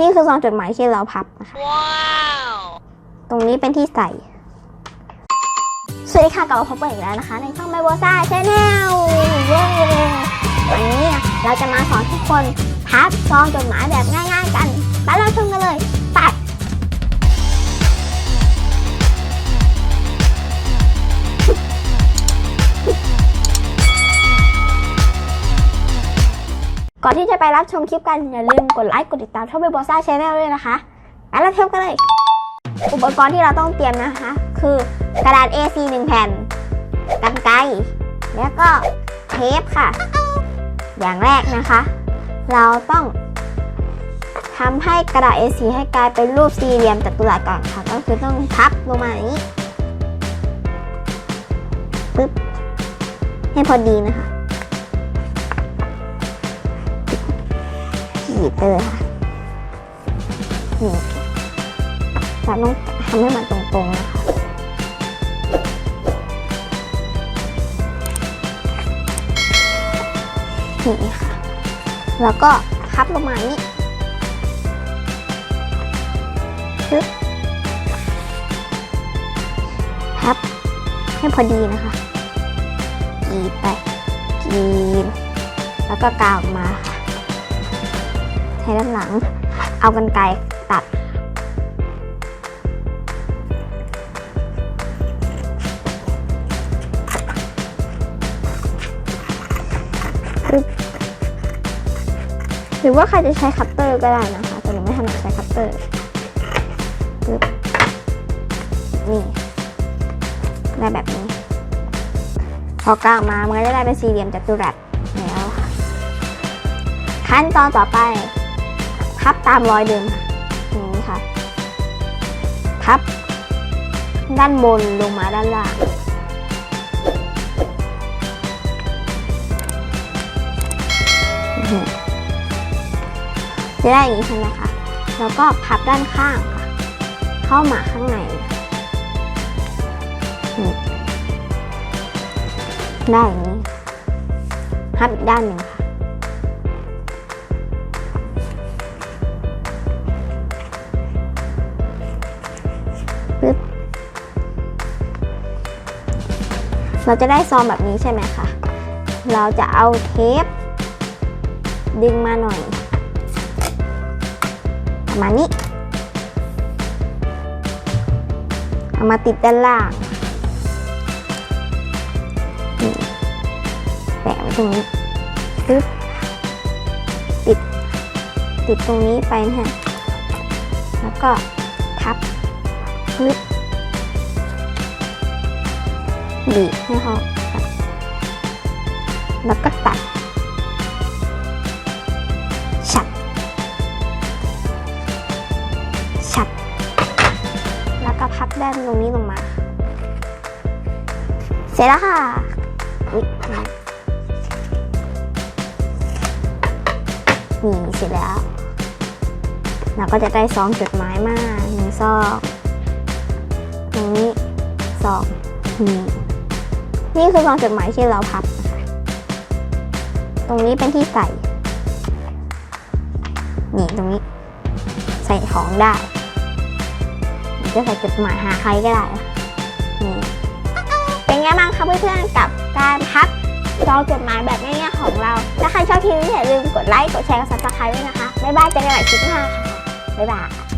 นี่คือซองจดหมายที่เราพับนะคะ Wow! ตรงนี้เป็นที่ใส่ สวัสดีค่ะกลับมาพบกันอีกแล้วนะคะ ในช่องไมโบซ่าชาแนลเย้วันนี้เราจะมาสอนทุกคนพับซองจดหมายแบบง่ายๆกันไปเราช อนที่จะไปรับชมคลิปกัน อย่าลืมกดไลค์กดติดตามช่องไมโบซ่าชาแนลด้วยนะคะไปรับชมกันเลย อุปกรณ์ที่เราต้องเตรียมนะคะ คือกระดาษ A4 1แผ่นกันไกรแล้วก็เทปค่ะ อย่างแรกนะคะ เราต้องทำให้กระดาษ A4 ให้กลายเป็นรูปสี่เหลี่ยมจัตุรัสก่อนค่ะ ก็คือต้องพับลงมาอย่างนี้ปึ๊บให้พอดีนะคะ บไปเลยค่ะนี่เราต้องทำให้มันตรงๆนะคะนี่ค่ะ แล้วก็พับลงมานี่ปึ๊บพับให้พอดีนะคะกีดไปกีดแล้วก็กาวออกมาค่ะ ช้ด้านหลัง เอากันไกรตัด หรือว่าใครจะใช้คัตเตอร์ก็ได้นะคะ แต่หนูไม่ถนัดใช้คัตเตอร์ปึ๊บนี่ได้แบบนี้ พอกลางมามันก็จะได้เป็นสี่เหลี่ยมจัตุรัสแล้วค่ะ ขั้นตอนต่อไป พับตามรอยเดิมค่ะอย่างนี้ค่ะ พับ ด้านบนลงมาด้านล่างจะได้อย่างนี้ใช่ไหมคะ แล้วก็พับด้านข้างค่ะ เข้ามาข้างใน ได้อย่างนี้พับอีกด้านหนึ่ง เราจะได้ซองแบบนี้ใช่ไหมคะเราจะเอาเทป ดึงมาหน่อยประมาณนี้เอามาติดด้านล่างแปะไว้ตรงนี้ปึ๊บติด ติดตรงนี้ไปนะฮะแล้วก็ทับปึ๊บ บีบให้เขาแล้วก็ตัดฉัดฉัดแล้วก็พับด้านตรงนี้ลงมา เสร็จแล้วค่ะอุ๊ยนี่เสร็จแล้ว เราก็จะได้ซองจดหมายมาหนึ่งซองตรงนี้ซองนี่ นี่คือซองจดหมายที่เราพับ ตรงนี้เป็นที่ใส่ นี่ตรงนี้ ใส่ของได้จะใส่จดหมายหาใครก็ได้นะนี่ เป็นไงบ้างคะเพื่อนๆ กับการพับซองจดหมายแบบง่ายๆของเรา ถ้าใครชอบคลิปนี้อย่าลืมกดไลค์ กดแชร์ กดซับสไครต์ด้วยนะคะ บ๊ายบายเจอกันใหม่คลิปหน้าค่ะ บ๊ายบาย